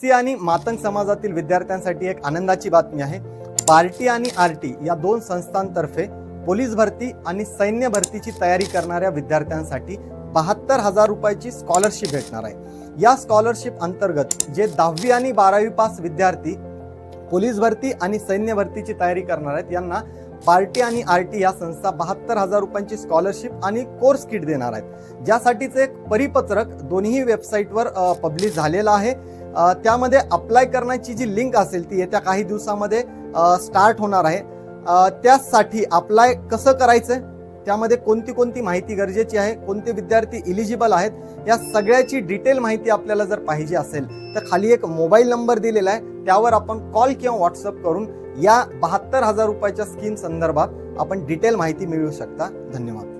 C आणि मातंग समाजातील विद्यार्थ्यांसाठी एक आनंदाची बातमी आहे. पार्टी आणि आर टी या दोन संस्थांतर्फे पोलीस भरती आणि सैन्य भरतीची तयारी करणाऱ्या विद्यार्थ्यांसाठी बहात्तर हजार रुपयाची स्कॉलरशिप भेटणार आहे. या स्कॉलरशिप अंतर्गत जे दहावी आणि बारावी पास विद्यार्थी पोलीस भरती आणि सैन्य भरतीची तयारी करणार आहेत यांना पार्टी आणि आर टी या संस्था बहात्तर हजार रुपयांची स्कॉलरशिप आणि कोर्स किट देणार आहेत. ज्यासाठीचं एक परिपत्रक दोन्ही वेबसाईटवर पब्लिश झालेलं आहे. त्यामध्ये अप्लाय करण्याची जी लिंक असेल ती येत्या काही दिवसामध्ये स्टार्ट होणार आहे. त्यासाठी अप्लाय कसं करायचं? त्यामध्ये कोणती कोणती माहिती गरजेची आहे? कोणते विद्यार्थी इलिजिबल आहेत? या सगळ्याची डिटेल माहिती आपल्याला जर पाहिजे असेल तर खाली एक मोबाईल नंबर दिलेला आहे. त्यावर आपण कॉल किंवा व्हॉट्सअप करून या बहात्तर हजार रुपयाच्या स्कीम संदर्भात आपण डिटेल माहिती मिळवू शकता. धन्यवाद.